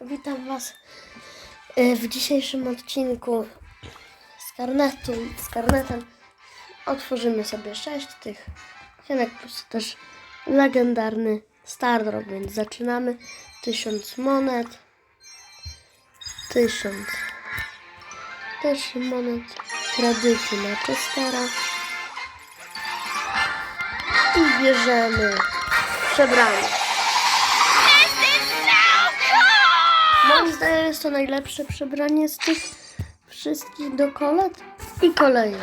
Witam Was e, w dzisiejszym odcinku z karnetu, z karnetem. Otworzymy sobie sześć tych książek, plus też legendarny Stardrop, więc zaczynamy. Tysiąc monet, tysiąc, tysiąc monet, kredyty na Chestera i bierzemy przebranie. Moim zdaniem jest to najlepsze przebranie z tych wszystkich do kolet i kolet.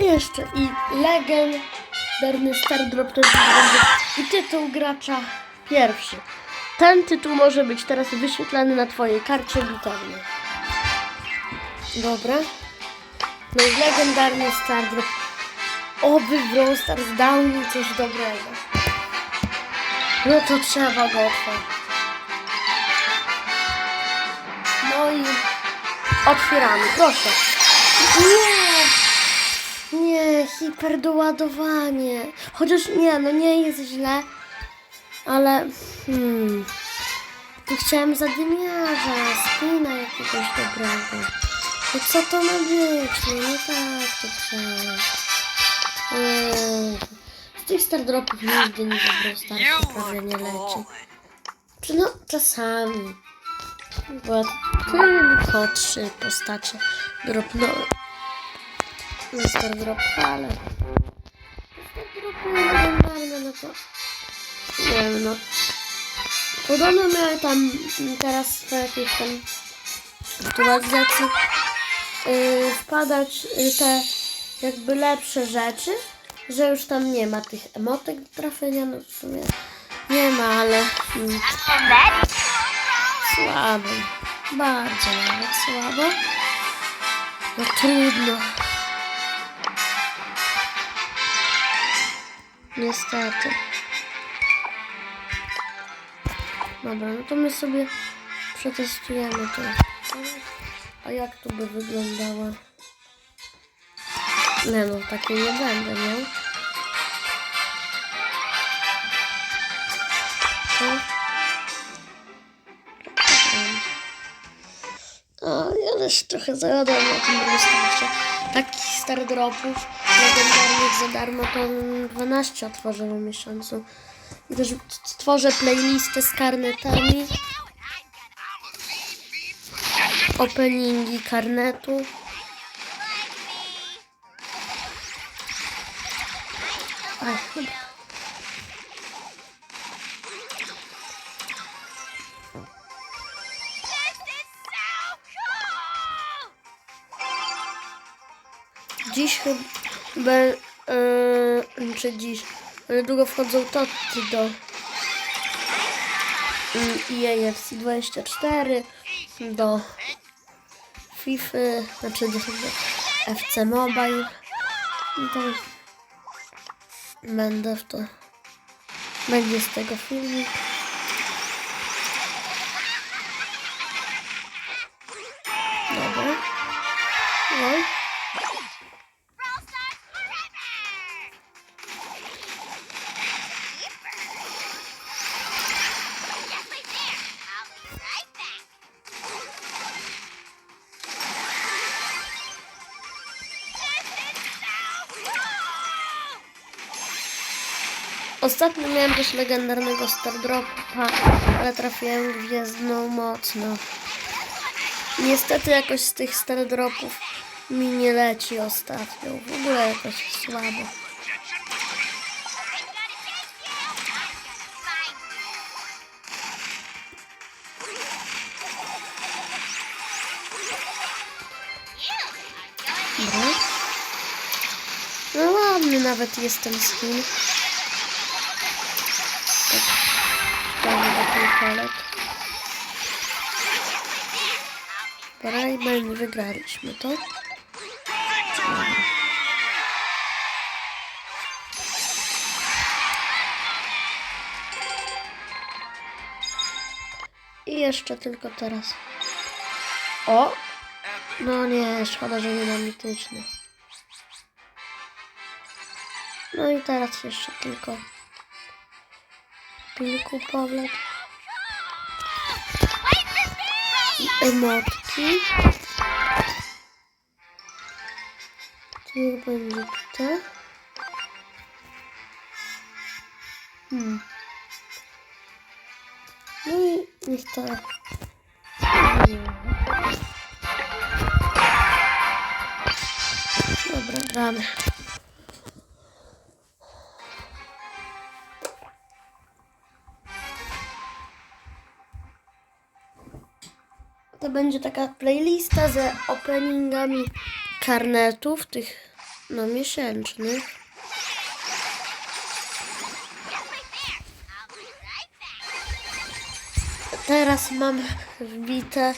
I jeszcze i legendarny Stardrop też będzie. I tytuł gracza pierwszy. Ten tytuł może być teraz wyświetlany na Twojej karcie bitewnej. Dobra. No i legendarny Stardrop. Oby Brawl Stars dał mi coś dobrego. No to trzeba go otworzyć. No i otwieramy, proszę. Nie! Nie, hiperdoładowanie. Chociaż nie, no nie jest źle, ale hmm. Tu chciałem zadymiarza, spina jakiegoś dobrego. No co to ma być? No nie tak to. Ej, Z tych stardropów nigdy nie dobrał starszy prawie nie leci. Czy no czasami. Bo tylko trzy postacie dropnęły ze stardropu, ale stardropy legendarne, no to nie wiem, no podobno miały tam teraz po jakiejś tam aktualizacji yy, wpadać yy, te jakby lepsze rzeczy, że już tam nie ma tych emotek do trafienia, no w sumie nie ma, ale mm, słabo, bardzo nawet słabo. No trudno. Niestety. Dobra, no to my sobie przetestujemy to. A jak to by wyglądało? Nie no, takiej nie będę miał. Co? O, ja też trochę zajadłem na tym wystarczy. Takich stardropów legendarnych za darmo to 12 otworzę w miesiącu. I też stworzę playlistę z karnetami. Openingi karnetu. Dziś chyba, yy, czy dziś, niedługo wchodzą toty do yy, EAFC 24, do FIFA, znaczy do, FC Mobile. I to będę w to, będzie z tego filmik. Ostatnio miałem też legendarnego Stardropa, ale trafiłem gwiezdną mocno. Niestety jakoś z tych Stardropów mi nie leci ostatnio. W ogóle jakoś słabo. Dobra. No ładny nawet jest ten skin. Palet. My wygraliśmy to. I jeszcze tylko teraz. O! No nie, szkoda, że nie ma mityczny. No i teraz jeszcze tylko kilku powlek. Emotki. To niech będzie tutaj. Hmm. No i niech to... Dobra, gramy. To będzie taka playlista ze openingami karnetów, tych no miesięcznych. Teraz mam wbite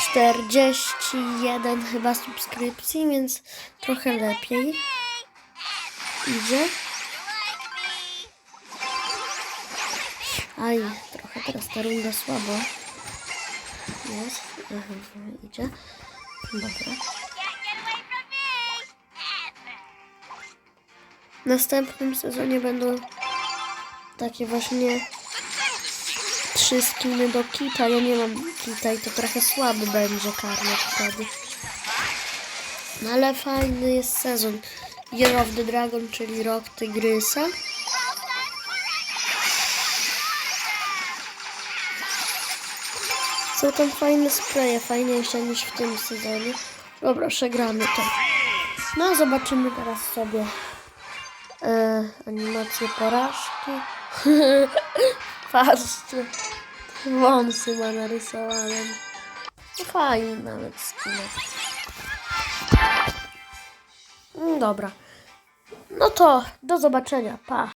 41 chyba subskrypcji, więc trochę lepiej idzie. Aj, trochę teraz ta runda słabo. Jest, aha, idzie. W następnym sezonie będą takie właśnie trzy skiny do kita. Ja nie mam kita i to trochę słaby będzie karnet wtedy. No ale fajny jest sezon. Year of the Dragon, czyli rok tygrysa. Są tam fajne spreje, fajniejsze niż w tym sezonie. Dobra, przegramy to. No, zobaczymy teraz sobie e, animację porażki. Patrzcie, wąsy ma narysowane. No fajnie nawet skinek. Mm, Dobra. No to do zobaczenia. Pa.